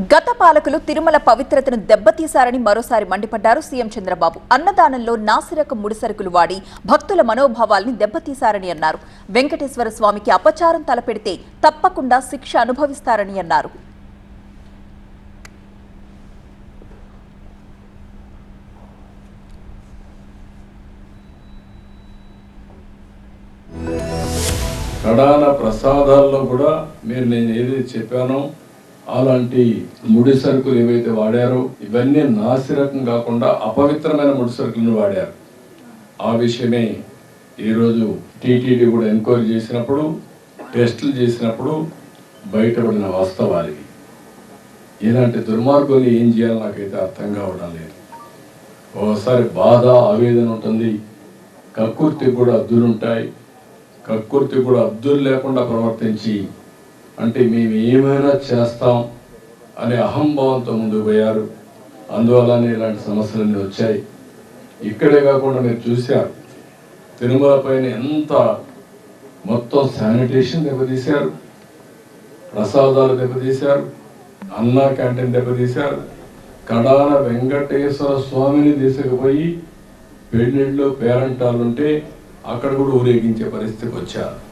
గత పాలకులు తిరుమల పవిత్రతను దెబ్బతీశారని మరోసారి మండిపడ్డారు సీఎం చంద్రబాబు. అన్నదానంలో నాసిరకం ముడిసరుకులు వాడి భక్తుల మనోభావాల్ని దెబ్బతీశారని అన్నారు. వెంకటేశ్వర స్వామికి అపచారం తలపెడితే తప్పకుండా శిక్ష అనుభవిస్తారని అన్నారు. కడాన ప్రసాదాల్లో కూడా మీరు నేను ఏదైతే చెప్పానో అలాంటి ముడి సరుకులు ఏవైతే వాడారో ఇవన్నీ నాసిరకం కాకుండా అపవిత్రమైన ముడి సరుకులను వాడారు. ఆ విషయమే ఈరోజు టీటీడీ కూడా ఎంక్వైరీ చేసినప్పుడు టెస్టులు చేసినప్పుడు బయటపడిన వాస్తవాలకి ఇలాంటి దుర్మార్గులు ఏం చేయాలో నాకైతే అర్థం కావడం లేదు. ఒకసారి బాధ ఆవేదన ఉంటుంది. కక్కుర్తి కూడా అద్దులుంటాయి. కక్కుర్తి కూడా అద్దులు లేకుండా ప్రవర్తించి అంటే మేము ఏమైనా చేస్తాం అనే అహంభావంతో ముందుకు పోయారు. అందువల్లనే ఇలాంటి సమస్యలన్నీ వచ్చాయి. ఇక్కడే కాకుండా మీరు చూశారు. తిరుమల పైన ఎంత మొత్తం శానిటేషన్ దెబ్బతీశారు. ప్రసాదాలు దెబ్బతీశారు. అన్నా క్యాంటీన్ దెబ్బతీశారు. కడాన వెంకటేశ్వర స్వామిని తీసుకుపోయి పెళ్ళిళ్ళు పేరంటాలుంటే అక్కడ కూడా ఊరేగించే పరిస్థితికి వచ్చారు.